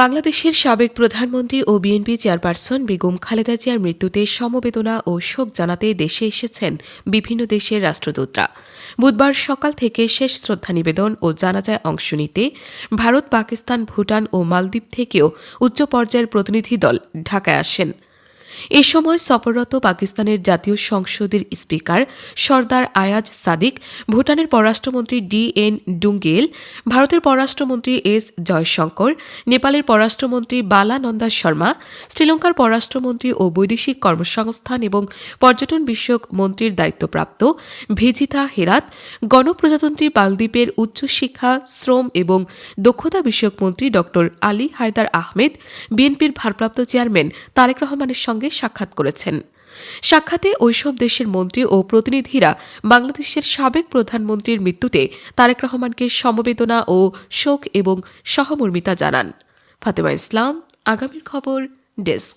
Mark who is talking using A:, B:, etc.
A: বাংলাদেশের সাবেক প্রধানমন্ত্রী ও বিএনপি চেয়ারপারসন বেগম খালেদা জিয়ার মৃত্যুতে সমবেদনা ও শোক জানাতে দেশে এসেছেন বিভিন্ন দেশের রাষ্ট্রদূতরা। বুধবার সকাল থেকে শেষ শ্রদ্ধা নিবেদন ও জানাজায় অংশ নিতে ভারত, পাকিস্তান, ভুটান ও মালদ্বীপ থেকেও উচ্চ পর্যায়ের প্রতিনিধি দল ঢাকায় আসেন। এ সময় সফররত পাকিস্তানের জাতীয় সংসদের স্পিকার সর্দার আয়াজ সাদিক, ভুটানের পররাষ্ট্রমন্ত্রী ডি এন ডুঙ্গেল, ভারতের পররাষ্ট্রমন্ত্রী এস জয়শঙ্কর, নেপালের পররাষ্ট্রমন্ত্রী বালানন্দা শর্মা, শ্রীলঙ্কার পররাষ্ট্রমন্ত্রী ও বৈদেশিক কর্মসংস্থান এবং পর্যটন বিষয়ক মন্ত্রীর দায়িত্বপ্রাপ্ত ভিজিতা হেরাত, গণপ্রজাতন্ত্রী মালদ্বীপের উচ্চশিক্ষা, শ্রম এবং দক্ষতা বিষয়ক মন্ত্রী ড আলী হায়দার আহমেদ, বিএনপির ভারপ্রাপ্ত চেয়ারম্যান তারেক রহমানের সঙ্গে সাক্ষাৎ করেছেন। সাক্ষাতে ওইসব দেশের মন্ত্রী ও প্রতিনিধিরা বাংলাদেশের সাবেক প্রধানমন্ত্রীর মৃত্যুতে তারেক রহমানকে সমবেদনা ও শোক এবং সহমর্মিতা জানান। ফাতেমা ইসলাম, আগামীর খবর, ডেস্ক।